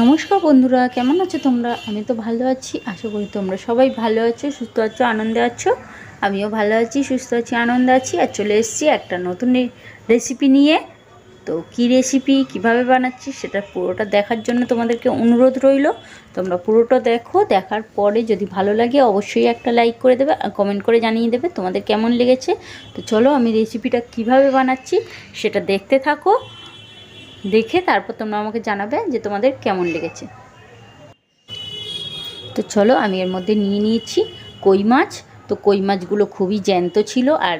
নমস্কার বন্ধুরা, কেমন আছো তোমরা? আমি তো ভালো আছি, আশা করি তোমরা সবাই ভালো আছো, সুস্থ আছো, আনন্দে আছো। আমিও ভালো আছি, সুস্থ আছি, আনন্দে আছি আর চলে এসেছি একটা নতুন রেসিপি নিয়ে। তো কি রেসিপি কীভাবে বানাচ্ছি সেটা পুরোটা দেখার জন্য তোমাদেরকে অনুরোধ রইল। তোমরা পুরোটা দেখো, দেখার পরে যদি ভালো লাগে অবশ্যই একটা লাইক করে দেবে, আর কমেন্ট করে জানিয়ে দেবে তোমাদের কেমন লেগেছে। তো চলো আমি রেসিপিটা কীভাবে বানাচ্ছি সেটা দেখতে থাকো। দেখে তারপর তোমরা আমাকে জানাবে যে তোমাদের কেমন লেগেছে। তো চলো আমি এর মধ্যে নিয়ে নিয়েছি কই মাছ। তো কই মাছগুলো খুবই জ্যান্ত ছিল আর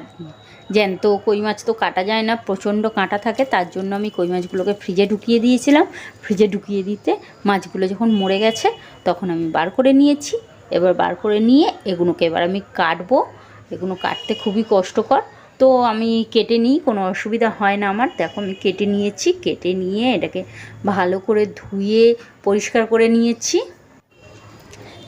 জ্যান্ত কই মাছ তো কাটা যায় না, প্রচণ্ড কাঁটা থাকে, তার জন্য আমি কই মাছগুলোকে ফ্রিজে ঢুকিয়ে দিয়েছিলাম। ফ্রিজে ঢুকিয়ে দিতে মাছগুলো যখন মরে গেছে তখন আমি বার করে নিয়েছি। এবার বার করে নিয়ে এগুলোকে এবার আমি কাটবো। এগুলো কাটতে খুবই কষ্টকর। তো আমি কেটে নিই, কোনো অসুবিধা হয় না আমার। দেখো, আমি কেটে নিয়েছি, কেটে নিয়ে এটাকে ভালো করে ধুয়ে পরিষ্কার করে নিয়েছি।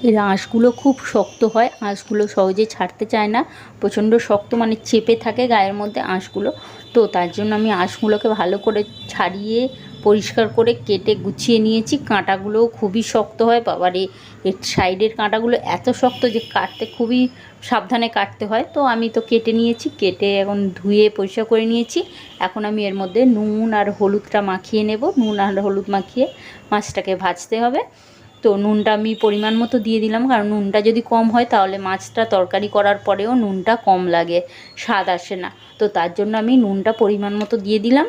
এর আঁশগুলো খুব শক্ত হয়, আঁশগুলো সহজে ছাড়তে চায় না। প্রচণ্ড শক্ত মানে চেপে থাকে গায়ের মধ্যে আঁশগুলো। তো তার জন্য আমি আঁশগুলোকে ভালো করে ছাড়িয়ে পরিষ্কার করে কেটে গুছিয়ে নিয়েছি। কাঁটাগুলোও খুবই শক্ত হয়। বাবারে, এর সাইডের কাঁটাগুলো এত শক্ত যে কাটতে খুবই সাবধানে কাটতে হয়। তো আমি তো কেটে নিয়েছি, কেটে এখন ধুয়ে পরিষ্কার করে নিয়েছি। এখন আমি এর মধ্যে নুন আর হলুদটা মাখিয়ে নেব। নুন আর হলুদ মাখিয়ে মাছটাকে ভাজতে হবে। তো নুনটা আমি পরিমাণ মতো দিয়ে দিলাম, কারণ নুনটা যদি কম হয় তাহলে মাছটা তরকারি করার পরেও নুনটা কম লাগে, স্বাদ আসে না। তো তার জন্য আমি নুনটা পরিমাণ মতো দিয়ে দিলাম,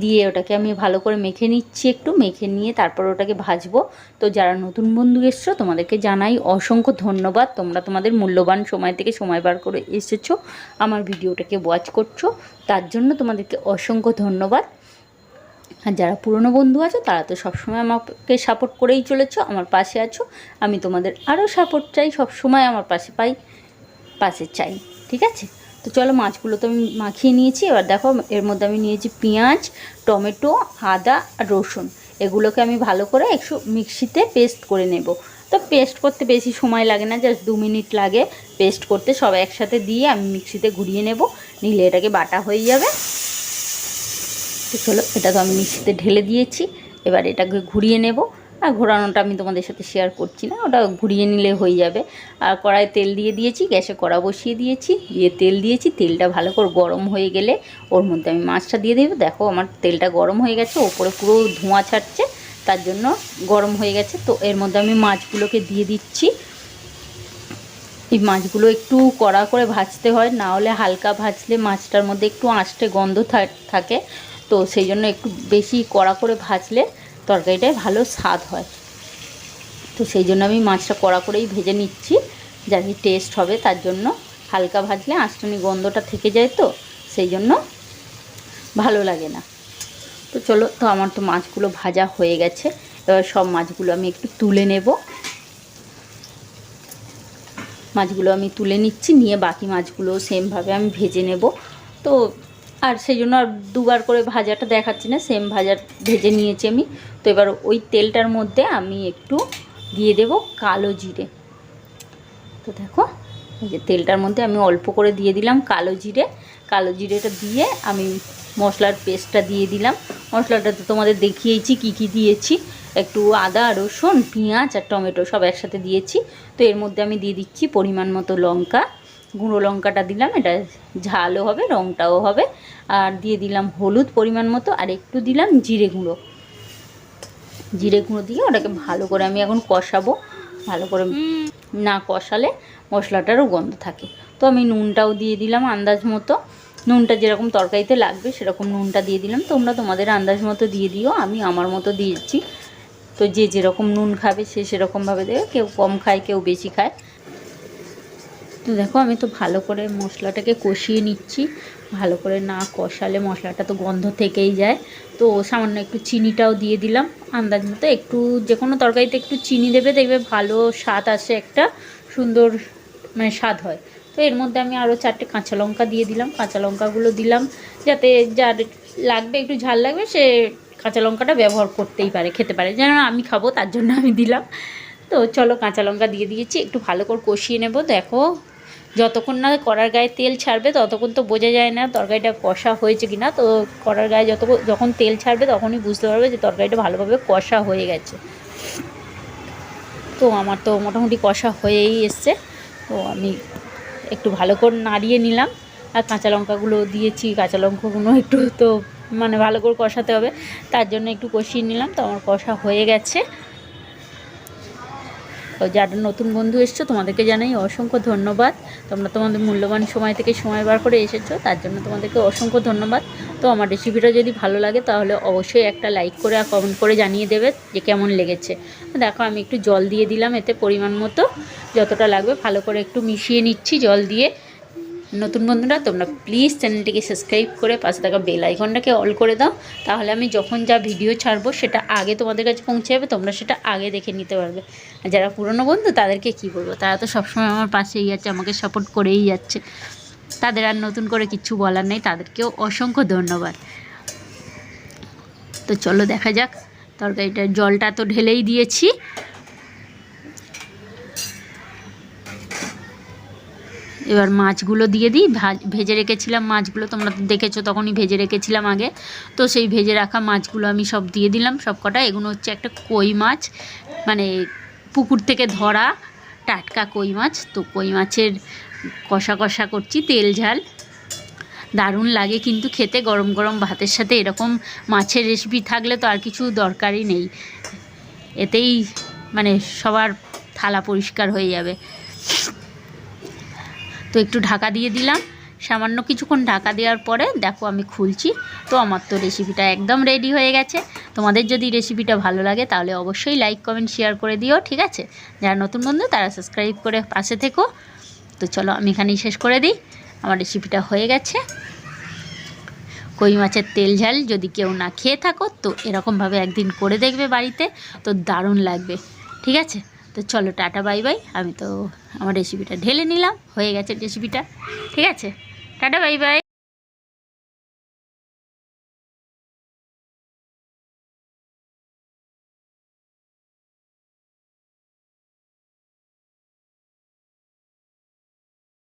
দিয়ে ওটাকে আমি ভালো করে মেখে নিচ্ছি একটু, মেখে নিয়ে তারপর ওটাকে ভাজবো। তো যারা নতুন বন্ধু এসছো, তোমাদেরকে জানাই অসংখ্য ধন্যবাদ। তোমরা তোমাদের মূল্যবান সময় থেকে সময় বার করে এসেছ, আমার ভিডিওটাকে ওয়াচ করছ। তার জন্য তোমাদেরকে অসংখ্য ধন্যবাদ। আর যারা পুরনো বন্ধু আছো, তারা তো সবসময় আমাকে সাপোর্ট করেই চলেছো, আমার পাশে আছো। আমি তোমাদের আরও সাপোর্ট চাই, সবসময় আমার পাশে পাই, পাশে চাই, ঠিক আছে? তো চলো মাছগুলো তো আমি মাখিয়ে নিয়েছি, এবার দেখো এর মধ্যে আমি নিয়েছি পেঁয়াজ, টমেটো, আদা আর রসুন। এগুলোকে আমি ভালো করে একটু মিক্সিতে পেস্ট করে নেব। তো পেস্ট করতে বেশি সময় লাগে না জাস্ট দু মিনিট লাগে। পেস্ট করতে সব একসাথে দিয়ে আমি মিক্সিতে ঘুরিয়ে নেব, নিলে এটাকে বাটা হয়ে যাবে। তো চলো এটা তো আমি মিক্সিতে ঢেলে দিয়েছি। এবার এটাকে ঘুরিয়ে নেব। আর ঘোরানোটা আমি তোমাদের সাথে শেয়ার করছি না, ওটা ঘুরিয়ে নিলে হয়ে যাবে। আর কড়াইয়ে তেল দিয়ে দিয়েছি, গ্যাসে কড়া বসিয়ে দিয়েছি। দিয়ে তেল দিয়েছি, তেলটা ভালো করে গরম হয়ে গেলে ওর মধ্যে আমি মাছটা দিয়ে দেবো। দেখো আমার তেলটা গরম হয়ে গেছে, ওপরে পুরো ধোঁয়া ছাড়ছে, তার জন্য গরম হয়ে গেছে। তো এর মধ্যে আমি মাছগুলোকে দিয়ে দিচ্ছি। এই মাছগুলো একটু কড়া করে ভাজতে হয়, না হলে হালকা ভাজলে মাছটার মধ্যে একটু আঁশটে গন্ধ থাকে। তো সেই জন্য একটু বেশি কড়া করে ভাজলে তরকারিটায় ভালো স্বাদ হয়। তো সেই জন্য আমি মাছটা কড়া করেই ভেজে নিচ্ছি, যাতে টেস্ট হবে। তার জন্য হালকা ভাজলে আঁশটানি গন্ধটা থেকে যায় তো, সেই জন্য ভালো লাগে না। তো চলো, তো আমার তো মাছগুলো ভাজা হয়ে গেছে। এবার সব মাছগুলো আমি একটু তুলে নেব। মাছগুলো আমি তুলে নিচ্ছি, নিয়ে বাকি মাছগুলো সেমভাবে আমি ভেজে নেব। তো আর সেই জন্য আর দুবার করে ভাজাটা দেখাচ্ছি না সেম ভাজা ভেজে নিয়েছি আমি। তো এবার ওই তেলটার মধ্যে আমি একটু দিয়ে দেব কালো জিরে। তো দেখো, এই যে তেলটার মধ্যে আমি অল্প করে দিয়ে দিলাম কালো জিরে। কালো জিরেটা দিয়ে আমি মশলার পেস্টটা দিয়ে দিলাম। মশলাটা তো তোমাদের দেখিয়েছি কি কি দিয়েছি। একটু আদা, রসুন, পেঁয়াজ আর টমেটো সব একসাথে দিয়েছি। তো এর মধ্যে আমি দিয়ে দিচ্ছি পরিমাণ মতো লঙ্কা। গুঁড়ো লঙ্কাটা দিলাম, এটা ঝালও হবে রঙটাও হবে। আর দিয়ে দিলাম হলুদ পরিমাণ মতো, আর একটু দিলাম জিরে গুঁড়ো। জিরে গুঁড়ো দিয়ে ওটাকে ভালো করে আমি এখন কষাবো, ভালো করে না কষালে মশলাটারও গন্ধ থাকে। তো আমি নুনটাও দিয়ে দিলাম আন্দাজ মতো। নুনটা যেরকম তরকারিতে লাগবে সেরকম নুনটা দিয়ে দিলাম। তোমরা তোমাদের আন্দাজ মতো দিয়ে দিও, আমি আমার মতো দিয়েছি তো যে যেরকম নুন খাবে সে সেরকমভাবে দেবে, কেউ কম খায়, কেউ বেশি খায়। তো দেখো, আমি তো ভালো করে মশলাটাকে কষিয়ে নিচ্ছি। ভালো করে না কষালে মশলাটা তো গন্ধ থেকেই যায়। তো সামান্য একটু চিনিটাও দিয়ে দিলাম। আন্দাজ মতো একটু যে কোনো তরকারিতে একটু চিনি দেবে, দেখবে ভালো স্বাদ আসে একটা সুন্দর মানে স্বাদ হয়। তো এর মধ্যে আমি আরও চারটে কাঁচা লঙ্কা দিয়ে দিলাম। কাঁচা লঙ্কাগুলো দিলাম যাতে যার লাগবে, একটু ঝাল লাগবে, সে কাঁচা লঙ্কাটা ব্যবহার করতেই পারে, খেতে পারে। যেন আমি খাব, তার জন্য আমি দিলাম। তো চলো কাঁচা লঙ্কা দিয়ে দিয়েছি। একটু ভালো করে কষিয়ে নেব। দেখো যতক্ষণ না কড়ার গায়ে তেল ছাড়বে, ততক্ষণ তো বোঝা যায় না তরকারিটা কষা হয়েছে কি না তো কড়ার গায়ে যত যখন তেল ছাড়বে, তখনই বুঝতে পারবে যে তরকারিটা ভালোভাবে কষা হয়ে গেছে। তো আমার তো মোটামুটি কষা হয়েই এসছে। তো আমি একটু ভালো করে নাড়িয়ে নিলাম। আর কাঁচা লঙ্কাগুলো দিয়েছি, কাঁচা লঙ্কাগুলো একটু তো মানে ভালো করে কষাতে হবে। তার জন্য একটু কষিয়ে নিলাম। তো আমার কষা হয়ে গেছে। যারা নতুন বন্ধু এসছো, তোমাদেরকে জানাই অসংখ্য ধন্যবাদ। তোমরা তোমাদের মূল্যবান সময় থেকে সময় বার করে এসেছ, তার জন্য তোমাদেরকে অসংখ্য ধন্যবাদ। তো আমার রেসিপিটা যদি ভালো লাগে, তাহলে অবশ্যই একটা লাইক করে আর কমেন্ট করে জানিয়ে দেবে যে কেমন লেগেছে। দেখো, আমি একটু জল দিয়ে দিলাম, এতে পরিমাণ মতো যতটা লাগবে ভালো করে একটু মিশিয়ে নিচ্ছি জল দিয়ে। নতুন বন্ধুরা, তোমরা প্লিজ চ্যানেলটিকে সাবস্ক্রাইব করে পাশে থাকা বেল আইকনটাকে অল করে দাও। তাহলে আমি যখন যা ভিডিও ছাড়বো, সেটা আগে তোমাদের কাছে পৌঁছে যাবে, তোমরা সেটা আগে দেখে নিতে পারবে। আর যারা পুরনো বন্ধু, তাদেরকে কি বলব? তারা তো সবসময় আমার পাশেই আছে, আমাকে সাপোর্ট করেই যাচ্ছে। তাদের আর নতুন করে কিচ্ছু বলার নেই, তাদেরকেও অসংখ্য ধন্যবাদ। তো চলো দেখা যাক, তরকারিটার জলটা তো ঢেলেই দিয়েছি। এবার মাছগুলো দিয়ে দিই। ভাজ- রেখেছিলাম মাছগুলো, তোমরা তো দেখেছ তখনই ভেজে রেখেছিলাম আগে। তো সেই ভেজে রাখা মাছগুলো আমি সব দিয়ে দিলাম সব কটা এগুলো হচ্ছে একটা কই মাছ মানে পুকুর থেকে ধরা টাটকা কই মাছ। তো কই মাছের কষা কষা করছি, তেল, ঝাল। দারুণ লাগে কিন্তু খেতে, গরম গরম ভাতের সাথে এরকম মাছের রেসিপি থাকলে তো আর কিছু দরকারই নেই। এতেই মানে সবার থালা পরিষ্কার হয়ে যাবে। একটু ঢাকা দিয়ে দিলাম। সামান্য কিছুক্ষণ ঢাকা দেওয়ার পরে দেখো আমি খুলছি। তো আমার তো রেসিপিটা একদম রেডি হয়ে গেছে। তোমাদের যদি রেসিপিটা ভালো লাগে তাহলে অবশ্যই লাইক কমেন্ট শেয়ার করে দিও, ঠিক আছে? যারা নতুন বন্ধু তারা সাবস্ক্রাইব করে পাশে থেকো। তো চলো আমি এখানেই শেষ করে দিই। আমার রেসিপিটা হয়ে গেছে। কই মাছের তেল ঝাল যদি কেউ না খেয়ে থাকো তো এরকমভাবে একদিন করে দেখবে বাড়িতে। তো দারুণ লাগবে, ঠিক আছে? তো চলো টাটা, বাই বাই। আমি তো আমার রেসিপিটা ঢেলে নিলাম, হয়ে গেছে রেসিপিটা ঠিক আছে? Tata, bye bye.